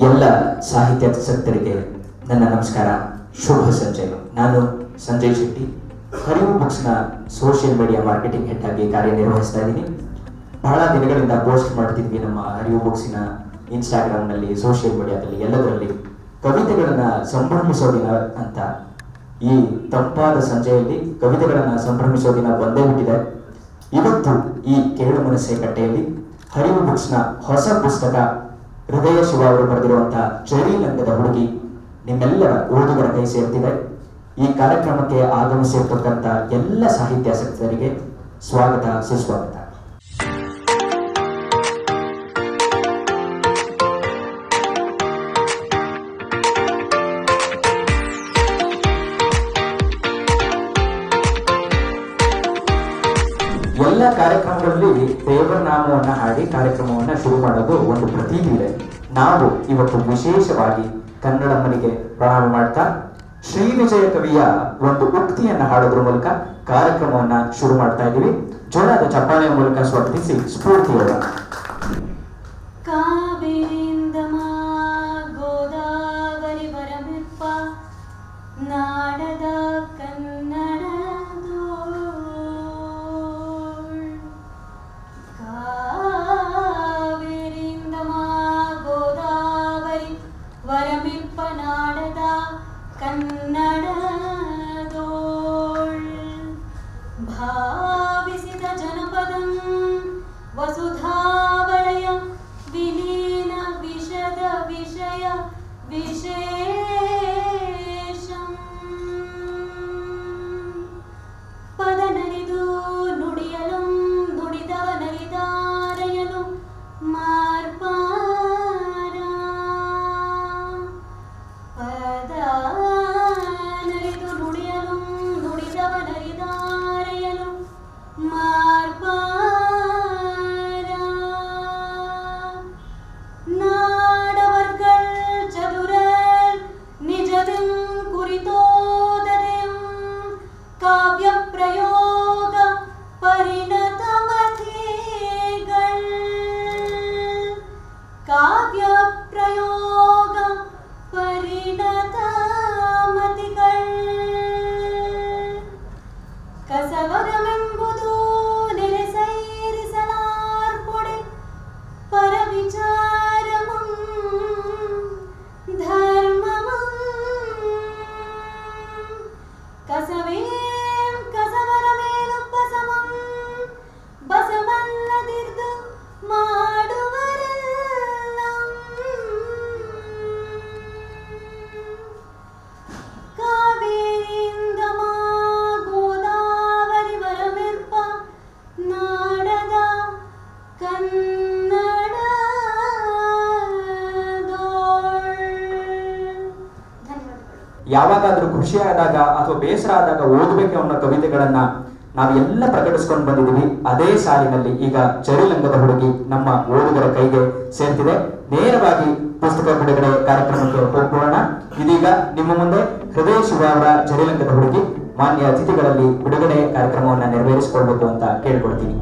ಎಲ್ಲ ಸಾಹಿತ್ಯಾಸಕ್ತರಿಗೆ ನನ್ನ ನಮಸ್ಕಾರ. ಶುಭ ಸಂಜೆ. ನಾನು ಸಂಜಯ್ ಶೆಟ್ಟಿ. ಹರಿವು ಬುಕ್ಸ್ನ ಸೋಷಿಯಲ್ ಮೀಡಿಯಾ ಮಾರ್ಕೆಟಿಂಗ್ ಹೆಡ್ ಆಗಿ ಕಾರ್ಯನಿರ್ವಹಿಸ್ತಾ ಇದ್ದೀನಿ. ಬಹಳ ದಿನಗಳಿಂದ ಪೋಸ್ಟ್ ಮಾಡ್ತಿದ್ವಿ ನಮ್ಮ ಹರಿವು ಬುಕ್ಸಿನ ಇನ್ಸ್ಟಾಗ್ರಾಮ್ನಲ್ಲಿ ಸೋಷಿಯಲ್ ಮೀಡಿಯಾದಲ್ಲಿ ಎಲ್ಲದರಲ್ಲಿ. ಕವಿತೆಗಳನ್ನ ಸಂಭ್ರಮಿಸೋ ದಿನ ಅಂತ. ಈ ತಂಪಾದ ಸಂಜೆಯಲ್ಲಿ ಕವಿತೆಗಳನ್ನ ಸಂಭ್ರಮಿಸೋ ದಿನ ಬಂದೇ ಬಿಟ್ಟಿದೆ ಇವತ್ತು ಈ ಕೇಳು ಮನಸ್ಸೆ ಕಟ್ಟೆಯಲ್ಲಿ ಹರಿವು ಬುಕ್ಸ್ನ ಹೊಸ ಪುಸ್ತಕ ಹೃದಯ ಶಿವ ಅವರು ಬರೆದಿರುವಂತಹ ಚರಿ ಲಂಗದ ಹುಡುಗಿ ನಿಮ್ಮೆಲ್ಲರ ಓದುಗರ ಕೈ ಸೇರ್ತಿದೆ. ಈ ಕಾರ್ಯಕ್ರಮಕ್ಕೆ ಆಗಮಿಸಿರ್ತಕ್ಕಂಥ ಎಲ್ಲ ಸಾಹಿತ್ಯಾಸಕ್ತರಿಗೆ ಸ್ವಾಗತ, ಸುಸ್ವಾಗತ. ಎಲ್ಲ ಕಾರ್ಯಕ್ರಮಗಳಲ್ಲಿ ದೇವರ ನಾಮವನ್ನು ಹಾಡಿ ಕಾರ್ಯಕ್ರಮವನ್ನು ಶುರು ಮಾಡೋದು ಒಂದು ಪ್ರತೀತಿ ಇದೆ. ನಾವು ಇವತ್ತು ವಿಶೇಷವಾಗಿ ಕನ್ನಡಮ್ಮನಿಗೆ ಪ್ರಣಾಮ ಮಾಡ್ತಾ, ಶ್ರೀ ವಿಜಯ ಕವಿಯ ಒಂದು ಉಕ್ತಿಯನ್ನು ಹಾಡೋದ್ರ ಮೂಲಕ ಕಾರ್ಯಕ್ರಮವನ್ನ ಶುರು ಮಾಡ್ತಾ ಇದ್ದೀವಿ. ಜೋರಾದ ಚಪ್ಪಾಳೆಯ ಮೂಲಕ ಸ್ವಾಗತಿಸಿ ಸ್ಫೂರ್ತಿಯೋட प्रयोग परिणतमति काव्यप्रयोग परिणतामति गण ಯಾವಾಗಾದ್ರೂ ಖುಷಿ ಆದಾಗ ಅಥವಾ ಬೇಸರ ಆದಾಗ ಓದಬೇಕು ಅನ್ನೋ ಕವಿತೆಗಳನ್ನ ನಾವು ಎಲ್ಲ ಪ್ರಕಟಿಸ್ಕೊಂಡು ಬಂದಿದ್ದೀವಿ. ಅದೇ ಸಾಲಿನಲ್ಲಿ ಈಗ ಚರಿಲಂಗದ ಹುಡುಗಿ ನಮ್ಮ ಓದುಗರ ಕೈಗೆ ಸೇರ್ತಿದೆ. ನೇರವಾಗಿ ಪುಸ್ತಕ ಬಿಡುಗಡೆ ಕಾರ್ಯಕ್ರಮಕ್ಕೆ ಹೋಗೋಣ ಇದೀಗ ನಿಮ್ಮ ಮುಂದೆ ಹೃದಯ ಶಿವ ಅವರ ಚರಿಲಂಗದ ಹುಡುಗಿ ಮಾನ್ಯ ಅತಿಥಿಗಳಲ್ಲಿ ಬಿಡುಗಡೆ ಕಾರ್ಯಕ್ರಮವನ್ನ ನೆರವೇರಿಸಿಕೊಳ್ಬೇಕು ಅಂತ ಕೇಳ್ಕೊಡ್ತೀನಿ